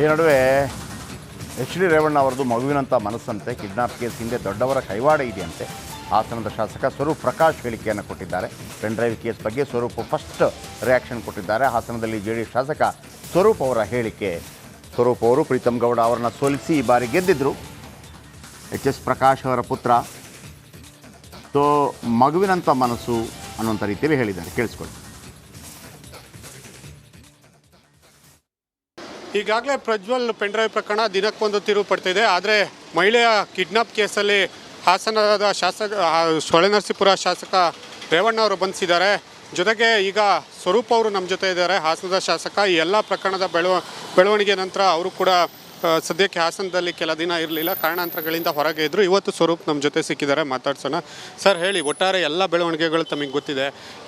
ಈ ನಡುವೆ H D Revanna ಅವರದು ಮಗುವಿನಂಥ ಮನಸ್ಸಂತೆ, ಕಿಡ್ನಾಪ್ ಕೇಸ್ ಹಿಂದೆ ದೊಡ್ಡವರ ಕೈವಾಡ ಇದೆಯಂತೆ. ಹಾಸನದ ಶಾಸಕ ಸ್ವರೂಪ್ ಪ್ರಕಾಶ್ ಹೇಳಿಕೆಯನ್ನು ಕೊಟ್ಟಿದ್ದಾರೆ. ಪೆನ್ ಡ್ರೈವ್ ಕೇಸ್ ಬಗ್ಗೆ ಸ್ವರೂಪ್ ಫಸ್ಟ್ ರಿಯಾಕ್ಷನ್ ಕೊಟ್ಟಿದ್ದಾರೆ. ಹಾಸನದಲ್ಲಿ ಜೆ ಡಿ ಶಾಸಕ ಸ್ವರೂಪ್ ಅವರ ಹೇಳಿಕೆ. ಸ್ವರೂಪ್ ಅವರು ಪ್ರೀತಮ್ ಗೌಡ ಅವರನ್ನು ಸೋಲಿಸಿ ಈ ಬಾರಿ ಗೆದ್ದಿದ್ರು. ಎಚ್ ಎಸ್ ಪ್ರಕಾಶ್ ಅವರ ಪುತ್ರ. ಸೊ ಮಗುವಿನಂಥ ಮನಸ್ಸು ಅನ್ನುವಂಥ ರೀತಿಯಲ್ಲಿ ಹೇಳಿದ್ದಾರೆ. ಕೇಳಿಸ್ಕೊಳ್ಳಿ. ಈಗಾಗಲೇ ಪ್ರಜ್ವಲ್ ಪೆಂಡ್ರೈವ್ ಪ್ರಕರಣ ದಿನಕ್ಕೊಂದು ತಿರುವು ಪಡ್ತಿದೆ. ಆದರೆ ಮಹಿಳೆಯ ಕಿಡ್ನಾಪ್ ಕೇಸಲ್ಲಿ ಹಾಸನದ ಶಾಸಕ ಸೊಳೆನರಸೀಪುರ ಶಾಸಕ ರೇವಣ್ಣ ಅವರು ಬಂಧಿಸಿದ್ದಾರೆ. ಜೊತೆಗೆ ಈಗ ಸ್ವರೂಪ್ ಅವರು ನಮ್ಮ ಜೊತೆ ಇದ್ದಾರೆ. ಹಾಸನದ ಶಾಸಕ, ಈ ಎಲ್ಲ ಪ್ರಕರಣದ ಬೆಳವ, ಬೆಳವಣಿಗೆ ನಂತರ ಅವರು ಕೂಡ ಸದ್ಯಕ್ಕೆ ಹಾಸನದಲ್ಲಿ ಕೆಲ ದಿನ ಇರಲಿಲ್ಲ. ಕಾರಣಾಂತರಗಳಿಂದ ಹೊರಗೆ ಇದ್ದರು ಇವತ್ತು ಸ್ವರೂಪ್ ನಮ್ಮ ಜೊತೆ ಸಿಕ್ಕಿದ್ದಾರೆ. ಮಾತಾಡ್ಸೋಣ. ಸರ್, ಹೇಳಿ, ಒಟ್ಟಾರೆ ಎಲ್ಲ ಬೆಳವಣಿಗೆಗಳು ತಮಗೆ ಗೊತ್ತಿದೆ.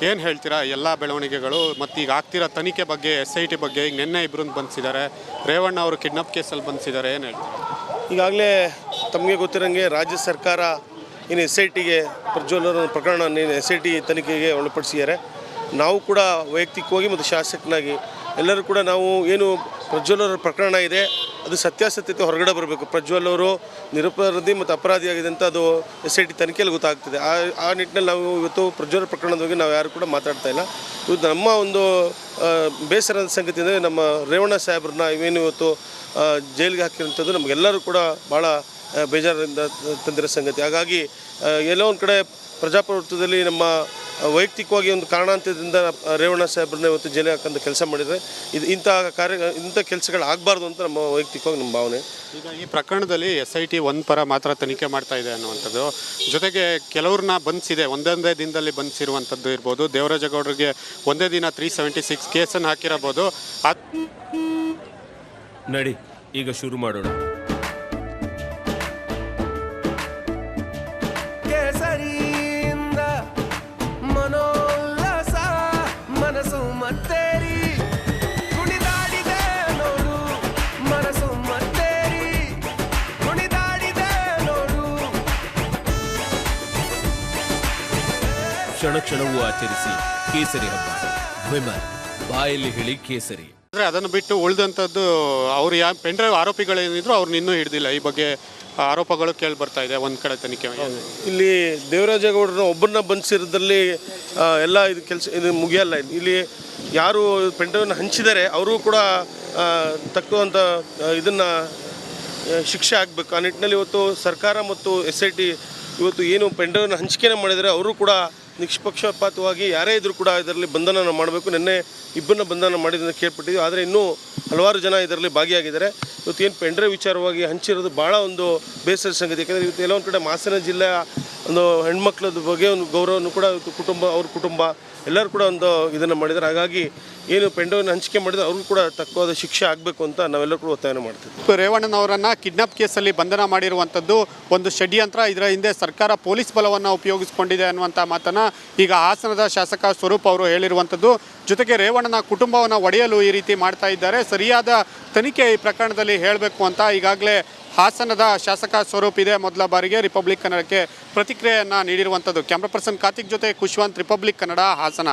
ಏನು ಹೇಳ್ತೀರಾ ಎಲ್ಲ ಬೆಳವಣಿಗೆಗಳು? ಮತ್ತು ಈಗ ಆಗ್ತಿರೋ ತನಿಖೆ ಬಗ್ಗೆ, ಎಸ್ ಐ ಟಿ ಬಗ್ಗೆ ಈಗ ನಿನ್ನೆ ಇಬ್ಬರು ಬಂಧಿಸಿದ್ದಾರೆ ರೇವಣ್ಣ ಅವರು ಕಿಡ್ನಾಪ್ ಕೇಸಲ್ಲಿ ಬಂಧಿಸಿದ್ದಾರೆ ಏನು ಹೇಳ್ತೀರಾ? ಈಗಾಗಲೇ ತಮಗೆ ಗೊತ್ತಿರೋಂಗೆ ರಾಜ್ಯ ಸರ್ಕಾರ ಇನ್ನು ಎಸ್ ಐ ಟಿಗೆ ಪ್ರಜ್ವಲ್ ಪ್ರಕರಣ ಎಸ್ ಐ ಟಿ ತನಿಖೆಗೆ ಒಳಪಡಿಸಿದ್ದಾರೆ. ನಾವು ಕೂಡ ವೈಯಕ್ತಿಕವಾಗಿ ಮತ್ತು ಶಾಸಕನಾಗಿ ಎಲ್ಲರೂ ಕೂಡ ನಾವು ಏನು ಪ್ರಜ್ವಲ್ ಅವರ ಪ್ರಕರಣ ಇದೆ. ಅದು ಸತ್ಯಾಸತ್ಯತೆ ಹೊರಗಡೆ ಬರಬೇಕು. ಪ್ರಜ್ವಲ್ ಅವರು ನಿರಪರಾಧಿ ಮತ್ತು ಅಪರಾಧಿಯಾಗಿದೆ ಅಂತ ಅದು ಎಸ್ ಐ ಟಿ ತನಿಖೆಯಲ್ಲಿ ಗೊತ್ತಾಗ್ತದೆ. ಆ ಆ ನಿಟ್ಟಿನಲ್ಲಿ ನಾವು ಇವತ್ತು ಪ್ರಜ್ವಲ್ ಪ್ರಕರಣದ ಬಗ್ಗೆ ನಾವು ಯಾರು ಕೂಡ ಮಾತಾಡ್ತಾ ಇಲ್ಲ. ಇವತ್ತು ನಮ್ಮ ಒಂದು ಬೇಸರದ ಸಂಗತಿ ಅಂದರೆ ನಮ್ಮ ರೇವಣ್ಣ ಸಾಹೇಬ್ರನ್ನ ಇವೇನು ಇವತ್ತು ಜೈಲಿಗೆ ಹಾಕಿರುವಂಥದ್ದು ನಮಗೆಲ್ಲರೂ ಕೂಡ ಭಾಳ ಬೇಜಾರಿಂದ ತಂದಿರೋ ಸಂಗತಿ. ಹಾಗಾಗಿ ಎಲ್ಲೋ ಒಂದು ಕಡೆ ಪ್ರಜಾಪ್ರಭುತ್ವದಲ್ಲಿ ನಮ್ಮ ವೈಯಕ್ತಿಕವಾಗಿ ಒಂದು ಕಾರಣಾಂತರದಿಂದ ಆ, ರೇವಣ್ಣ ಸಾಹೇಬ್ರನ್ನ ಇವತ್ತು ಜೈಲಿಗೆ ಹಾಕಂತ ಕೆಲಸ ಮಾಡಿದರೆ ಇದು ಇಂಥ ಕಾರ್ಯ ಇಂಥ ಕೆಲಸಗಳು ಆಗಬಾರ್ದು ಅಂತ ನಮ್ಮ ವೈಯಕ್ತಿಕವಾಗಿ ನಮ್ಮ ಭಾವನೆ. ಈಗ ಈ ಪ್ರಕರಣದಲ್ಲಿ ಎಸ್ ಐ ಟಿ ಒಂದು ಪರ ಮಾತ್ರ ತನಿಖೆ ಮಾಡ್ತಾ ಇದೆ ಅನ್ನುವಂಥದ್ದು. ಜೊತೆಗೆ ಕೆಲವ್ರನ್ನ ಬಂಧಿಸಿದೆ ಒಂದೊಂದೇ ದಿನದಲ್ಲಿ ಬಂಧಿಸಿರುವಂಥದ್ದು ಇರ್ಬೋದು. ದೇವರಾಜಗೌಡರಿಗೆ ಒಂದೇ ದಿನ ತ್ರೀ ಸೆವೆಂಟಿ ಸಿಕ್ಸ್ ಕೇಸನ್ನು ಹಾಕಿರಬಹುದು. ಅದ್ ನಡಿ ಈಗ ಶುರು ಮಾಡೋಣ. ಮನಸ್ಸು ಮತ್ತೇರಿ? ಕ್ಷಣ ಕ್ಷಣವೂ ಆಚರಿಸಿ ಕೇಸರಿ ಹಬ್ಬ. ವಿಮಲ್ ಬಾಯಲ್ಲಿ ಹೇಳಿ ಕೇಸರಿ. ಆದರೆ ಅದನ್ನು ಬಿಟ್ಟು ಉಳಿದಂಥದ್ದು ಅವ್ರು ಯಾ ಪೆಂಡ್ರೈವ್ ಆರೋಪಿಗಳೇನಿದ್ರು ಅವ್ರು ಇನ್ನೂ ಹಿಡಿದಿಲ್ಲ. ಈ ಬಗ್ಗೆ ಆರೋಪಗಳು ಕೇಳಿ ಬರ್ತಾ ಇದೆ ಒಂದು ಕಡೆ ತನಿಖೆ ಇಲ್ಲಿ ದೇವರಾಜೇಗೌಡರನ್ನ ಒಬ್ಬರನ್ನ ಬಂಧಿಸಿರೋದ್ರಲ್ಲಿ ಎಲ್ಲ ಇದು ಕೆಲಸ ಇದು ಮುಗಿಯಲ್ಲ ಇಲ್ಲಿ. ಯಾರು ಪೆಂಡವನ್ನು ಹಂಚಿದ್ದಾರೆ ಅವರು ಕೂಡ ತಕ್ಕುವಂಥ ಇದನ್ನು ಶಿಕ್ಷೆ ಆಗಬೇಕು. ಆ ನಿಟ್ಟಿನಲ್ಲಿ ಇವತ್ತು ಸರ್ಕಾರ ಮತ್ತು ಎಸ್ ಐ ಟಿ ಇವತ್ತು ಏನು ಪೆಂಡ್ರೈವನ್ನ ಹಂಚಿಕೆನ ಮಾಡಿದರೆ ಅವರು ಕೂಡ ನಿಷ್ಪಕ್ಷಪಾತವಾಗಿ ಯಾರೇ ಇದ್ರೂ ಕೂಡ ಇದರಲ್ಲಿ ಬಂಧನ ಮಾಡಬೇಕು. ನಿನ್ನೆ ಇಬ್ಬರನ್ನ ಬಂಧನ ಮಾಡಿದ್ದನ್ನು ಕೇಳ್ಪಟ್ಟಿದ್ವಿ ಆದರೆ ಇನ್ನೂ ಹಲವಾರು ಜನ ಇದರಲ್ಲಿ ಭಾಗಿಯಾಗಿದ್ದಾರೆ. ಇವತ್ತು ಏನು ಪೆಂಡ್ರೆ ವಿಚಾರವಾಗಿ ಹಂಚಿರೋದು ಭಾಳ ಒಂದು ಬೇಸರ ಸಂಗತಿ. ಯಾಕಂದರೆ ಇವತ್ತು ಎಲ್ಲೊಂದು ಕಡೆ ಮಾಸನ ಜಿಲ್ಲೆಯ ಒಂದು ಹೆಣ್ಮಕ್ಳದ ಬಗ್ಗೆ ಒಂದು ಗೌರವವನ್ನು ಕೂಡ ಕುಟುಂಬ, ಅವ್ರ ಕುಟುಂಬ, ಎಲ್ಲರೂ ಕೂಡ ಒಂದು ಇದನ್ನು ಮಾಡಿದ್ದಾರೆ. ಹಾಗಾಗಿ ಏನು ಪೆಂಡವನ್ನು ಹಂಚಿಕೆ ಮಾಡಿದ್ರೆ ಅವ್ರಿಗೂ ಕೂಡ ತಕ್ಕವಾದ ಶಿಕ್ಷೆ ಆಗಬೇಕು ಅಂತ ನಾವೆಲ್ಲರೂ ಕೂಡ ಒತ್ತಾಯನ ಮಾಡ್ತೀವಿ ರೇವಣ್ಣನವರನ್ನು ಕಿಡ್ನಾಪ್ ಕೇಸಲ್ಲಿ ಬಂಧನ ಮಾಡಿರುವಂಥದ್ದು ಒಂದು ಷಡ್ಯಂತ್ರ. ಇದರ ಹಿಂದೆ ಸರ್ಕಾರ ಪೊಲೀಸ್ ಬಲವನ್ನು ಉಪಯೋಗಿಸಿಕೊಂಡಿದೆ ಅನ್ನುವಂಥ ಮಾತನ್ನು ಈಗ ಹಾಸನದ ಶಾಸಕ ಸ್ವರೂಪ್ ಅವರು ಹೇಳಿರುವಂಥದ್ದು. ಜೊತೆಗೆ ರೇವಣ್ಣನ ಕುಟುಂಬವನ್ನು ಒಡೆಯಲು ಈ ರೀತಿ ಮಾಡ್ತಾ ಇದ್ದಾರೆ. ಸರಿಯಾದ ತನಿಖೆ ಈ ಪ್ರಕರಣದಲ್ಲಿ ಹೇಳಬೇಕು ಅಂತ ಈಗಾಗಲೇ ಹಾಸನದ ಶಾಸಕ ಸ್ವರೂಪ್ ಇದೆ. ಮೊದಲ ಬಾರಿಗೆ ರಿಪಬ್ಲಿಕ್ ಕನ್ನಡಕ್ಕೆ ಪ್ರತಿಕ್ರಿಯೆಯನ್ನು ನೀಡಿರುವಂಥದ್ದು ಕ್ಯಾಮ್ರಾ ಪರ್ಸನ್ ಕಾರ್ತಿಕ್ ಜೊತೆ ಖುಷ್ವಂತ್ ರಿಪಬ್ಲಿಕ್ ಕನ್ನಡ, ಹಾಸನ.